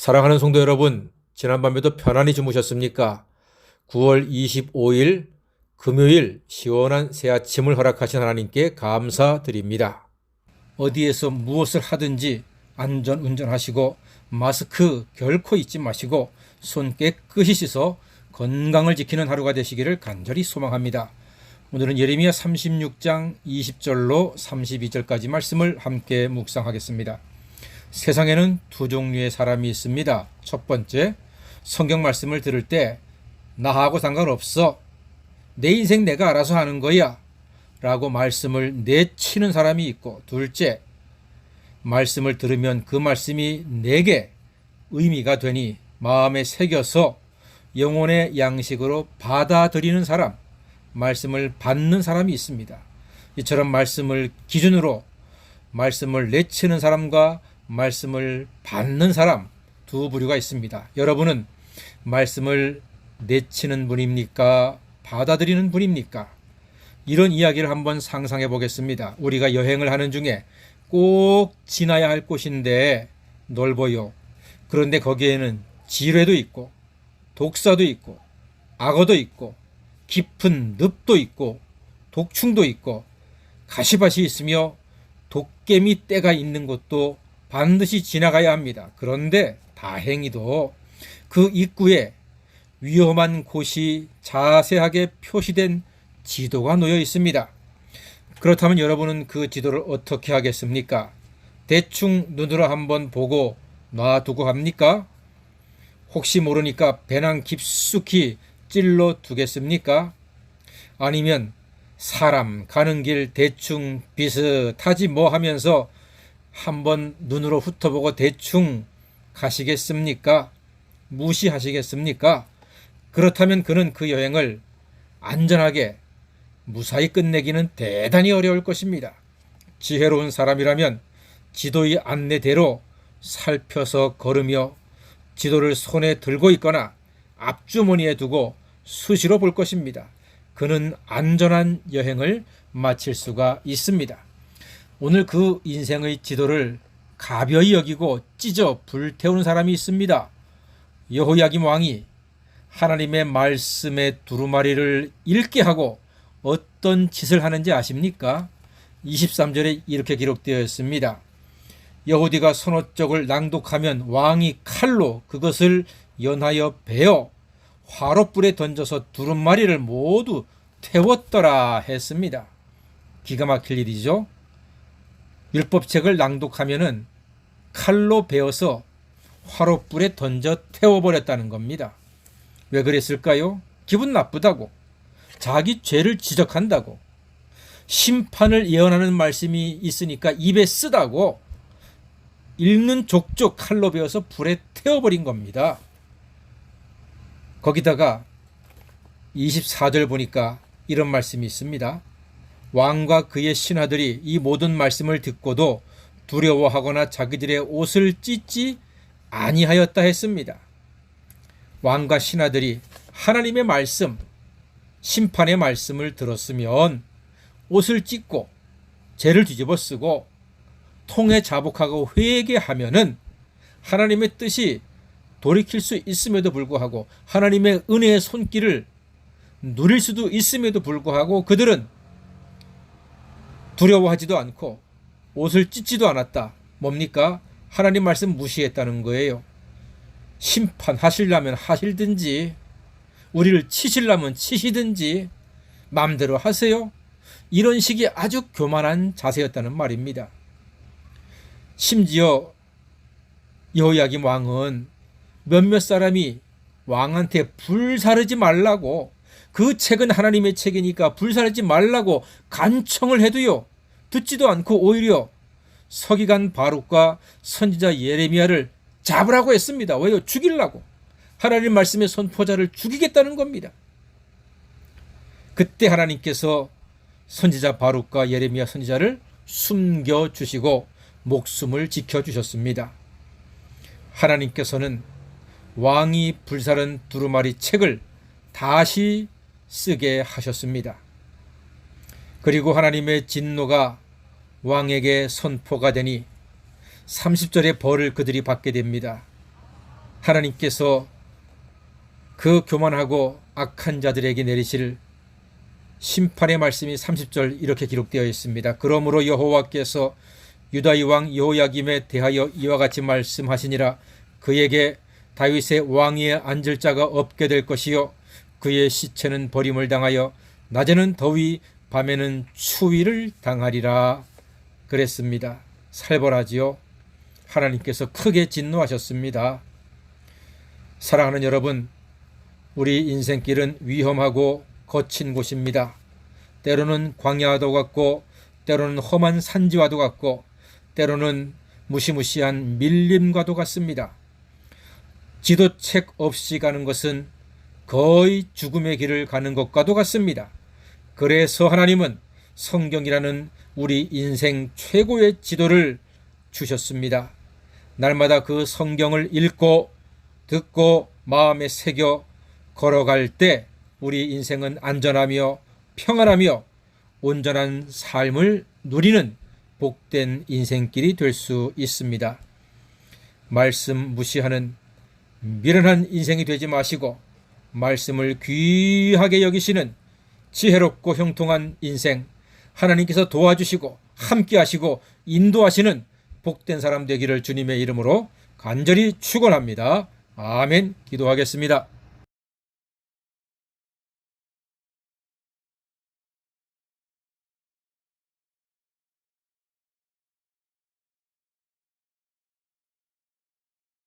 사랑하는 성도 여러분, 지난밤에도 편안히 주무셨습니까? 9월 25일 금요일 시원한 새 아침을 허락하신 하나님께 감사드립니다. 어디에서 무엇을 하든지 안전 운전하시고 마스크 결코 잊지 마시고 손 깨끗이 씻어 건강을 지키는 하루가 되시기를 간절히 소망합니다. 오늘은 예레미야 36장 20절로 32절까지 말씀을 함께 묵상하겠습니다. 세상에는 두 종류의 사람이 있습니다. 첫 번째, 성경 말씀을 들을 때 나하고 상관없어. 내 인생 내가 알아서 하는 거야. 라고 말씀을 내치는 사람이 있고, 둘째, 말씀을 들으면 그 말씀이 내게 의미가 되니 마음에 새겨서 영혼의 양식으로 받아들이는 사람, 말씀을 받는 사람이 있습니다. 이처럼 말씀을 기준으로 말씀을 내치는 사람과 말씀을 받는 사람 두 부류가 있습니다. 여러분은 말씀을 내치는 분입니까? 받아들이는 분입니까? 이런 이야기를 한번 상상해 보겠습니다. 우리가 여행을 하는 중에 꼭 지나야 할 곳인데 넓어요. 그런데 거기에는 지뢰도 있고 독사도 있고 악어도 있고 깊은 늪도 있고 독충도 있고 가시밭이 있으며 도깨미 떼가 있는 곳도 반드시 지나가야 합니다. 그런데 다행히도 그 입구에 위험한 곳이 자세하게 표시된 지도가 놓여 있습니다. 그렇다면 여러분은 그 지도를 어떻게 하겠습니까? 대충 눈으로 한번 보고 놔두고 합니까? 혹시 모르니까 배낭 깊숙이 찔러 두겠습니까? 아니면 사람 가는 길 대충 비슷하지 뭐 하면서 한번 눈으로 훑어보고 대충 가시겠습니까? 무시하시겠습니까? 그렇다면 그는 그 여행을 안전하게 무사히 끝내기는 대단히 어려울 것입니다. 지혜로운 사람이라면 지도의 안내대로 살펴서 걸으며 지도를 손에 들고 있거나 앞주머니에 두고 수시로 볼 것입니다. 그는 안전한 여행을 마칠 수가 있습니다. 오늘 그 인생의 지도를 가벼이 여기고 찢어 불태우는 사람이 있습니다. 여호야김 왕이 하나님의 말씀의 두루마리를 읽게 하고 어떤 짓을 하는지 아십니까? 23절에 이렇게 기록되어 있습니다. 여호디가 선어적을 낭독하면 왕이 칼로 그것을 연하여 베어 화롯불에 던져서 두루마리를 모두 태웠더라 했습니다. 기가 막힐 일이죠. 율법책을 낭독하면은 칼로 베어서 화롯불에 던져 태워버렸다는 겁니다. 왜 그랬을까요? 기분 나쁘다고. 자기 죄를 지적한다고. 심판을 예언하는 말씀이 있으니까 입에 쓰다고. 읽는 족족 칼로 베어서 불에 태워버린 겁니다. 거기다가 24절 보니까 이런 말씀이 있습니다. 왕과 그의 신하들이 이 모든 말씀을 듣고도 두려워하거나 자기들의 옷을 찢지 아니하였다 했습니다. 왕과 신하들이 하나님의 말씀, 심판의 말씀을 들었으면 옷을 찢고 죄를 뒤집어 쓰고 통에 자복하고 회개하면은 하나님의 뜻이 돌이킬 수 있음에도 불구하고 하나님의 은혜의 손길을 누릴 수도 있음에도 불구하고 그들은 두려워하지도 않고 옷을 찢지도 않았다. 뭡니까? 하나님 말씀 무시했다는 거예요. 심판하실라면 하실든지 우리를 치실라면 치시든지 마음대로 하세요. 이런 식의 아주 교만한 자세였다는 말입니다. 심지어 여호야김 왕은 몇몇 사람이 왕한테 불사르지 말라고 그 책은 하나님의 책이니까 불사르지 말라고 간청을 해도요. 듣지도 않고 오히려 서기관 바룩과 선지자 예레미야를 잡으라고 했습니다. 왜요? 죽이려고. 하나님 말씀의 선포자를 죽이겠다는 겁니다. 그때 하나님께서 선지자 바룩과 예레미야 선지자를 숨겨 주시고 목숨을 지켜 주셨습니다. 하나님께서는 왕이 불사른 두루마리 책을 다시 쓰게 하셨습니다. 그리고 하나님의 진노가 왕에게 선포가 되니 30절의 벌을 그들이 받게 됩니다. 하나님께서 그 교만하고 악한 자들에게 내리실 심판의 말씀이 30절 이렇게 기록되어 있습니다. 그러므로 여호와께서 유다의 왕 여호야김에 대하여 이와 같이 말씀하시니라 그에게 다윗의 왕위에 앉을 자가 없게 될 것이요 그의 시체는 버림을 당하여 낮에는 더위 밤에는 추위를 당하리라 그랬습니다. 살벌하지요. 하나님께서 크게 진노하셨습니다. 사랑하는 여러분, 우리 인생길은 위험하고 거친 곳입니다. 때로는 광야와도 같고, 때로는 험한 산지와도 같고, 때로는 무시무시한 밀림과도 같습니다. 지도책 없이 가는 것은 거의 죽음의 길을 가는 것과도 같습니다. 그래서 하나님은 성경이라는 우리 인생 최고의 지도를 주셨습니다. 날마다 그 성경을 읽고 듣고 마음에 새겨 걸어갈 때 우리 인생은 안전하며 평안하며 온전한 삶을 누리는 복된 인생길이 될 수 있습니다. 말씀 무시하는 미련한 인생이 되지 마시고 말씀을 귀하게 여기시는 지혜롭고 형통한 인생 하나님께서 도와주시고 함께 하시고 인도하시는 복된 사람 되기를 주님의 이름으로 간절히 축원합니다. 아멘. 기도하겠습니다.